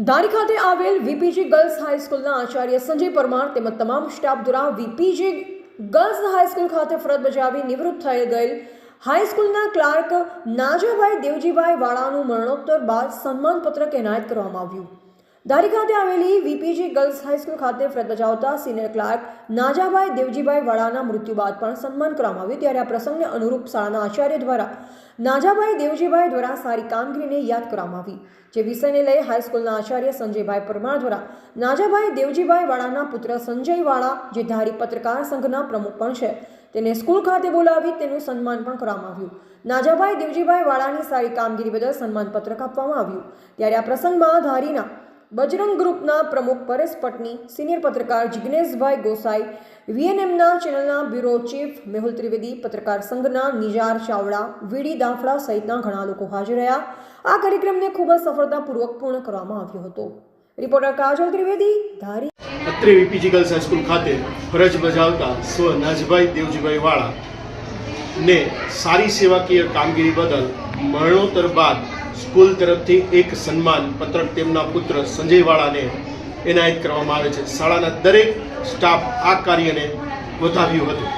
ધારી ખાતે આવેલ વીપીજી ગર્લ્સ હાઈસ્કૂલના આચાર્ય સંજય પરમાર તેમજ તમામ સ્ટાફ દ્વારા વીપીજી ગર્લ્સ હાઈસ્કૂલ ખાતે ફરજ બજાવી નિવૃત્ત થઈ ગયેલ હાઈસ્કૂલના ક્લાર્ક નાજાભાઈ દેવજીભાઈ વાળાનું મરણોત્તર બાદ સન્માનપત્રક એનાયત કરવામાં આવ્યું. ધારી ખાતે આવેલી વીપીજી ગર્લ્સ હાઈસ્કૂલ ખાતે ફરજ બજાવતા સિનિયર ક્લાર્ક નાજાભાઈ દેવજીભાઈ વાળાના મૃત્યુ બાદ પણ સન્માન કરવામાં આવ્યું. ત્યારે આ પ્રસંગને અનુરૂપ શાળાના આચાર્ય દ્વારા નાજાભાઈ દેવજીભાઈ દ્વારા સારી કામગીરીને યાદ કરવામાં આવી, જે વિષયને લઈ હાઈસ્કૂલના આચાર્ય સંજયભાઈ પરમાર દ્વારા નાજાભાઈ દેવજીભાઈ વાળાના પુત્ર સંજય વાળા જે ધારી પત્રકાર સંઘના પ્રમુખ પણ છે, તેને સ્કૂલ ખાતે બોલાવી તેનું સન્માન પણ કરવામાં આવ્યું. નાજાભાઈ દેવજીભાઈ વાળાની સારી કામગીરી બદલ સન્માનપત્રક આપવામાં આવ્યું. ત્યારે આ પ્રસંગમાં ધારીના બજરંગ ગ્રુપના પ્રમુખ પરેશ પટની, સિનિયર પત્રકાર જિજ્ઞેશભાઈ ગોસાઈ વીએનએમના ચેનલના બ્યુરો ચીફ મેહુલ ત્રિવેદી, પત્રકાર સંઘના નિજાર ચાવડા વીડી દાફડા સહિતના ઘણા લોકો હાજર રહ્યા. આ કાર્યક્રમને ખૂબ જ સફળતાપૂર્વક પૂર્ણ કરવામાં આવ્યો હતો. રિપોર્ટર કાજલ ત્રિવેદી, ધારી અત્રે વીપીજી ગર્લ્સ હાઈસ્કૂલ ખાતે ફરજ બજાવતા સ્વ નાજભાઈ દેવજીભાઈ વાળા ને સારી સેવાકીય કામગીરી બદલ મરણોત્તર બાદ સ્કૂલ તરફથી એક સન્માન પત્રક તેમના પુત્ર સંજય વાળાને એનાયત કરવામાં આવે છે. શાળાના દરેક સ્ટાફ આ કાર્યને વધાવ્યું હતું.